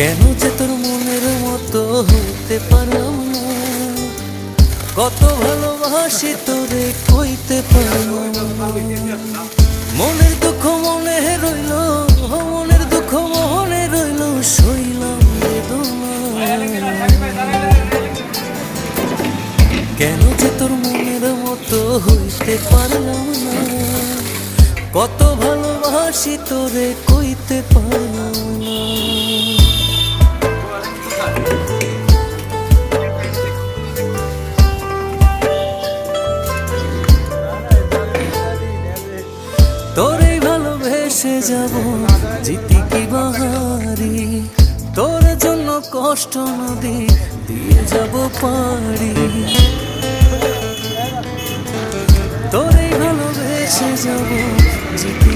কেন যে তোর মনের মতো হতে পারলাম না? কত ভালোবাসি তোরে কইতে পারলাম মনের দুঃখ মনে রইল মনের দুঃখ মনে রইল শৈলাম কেন যে তোর মনের মতো হইতে পারলাম না? কত ভালোবাসি তোরে কইতে পারলাম না। তোরে ভালোবেসে যাব, জিতি কি বাহারি? তোর জন্য কষ্ট নদী দিয়ে যাব পারি তোরে ভালোবেসে যাব, জিতি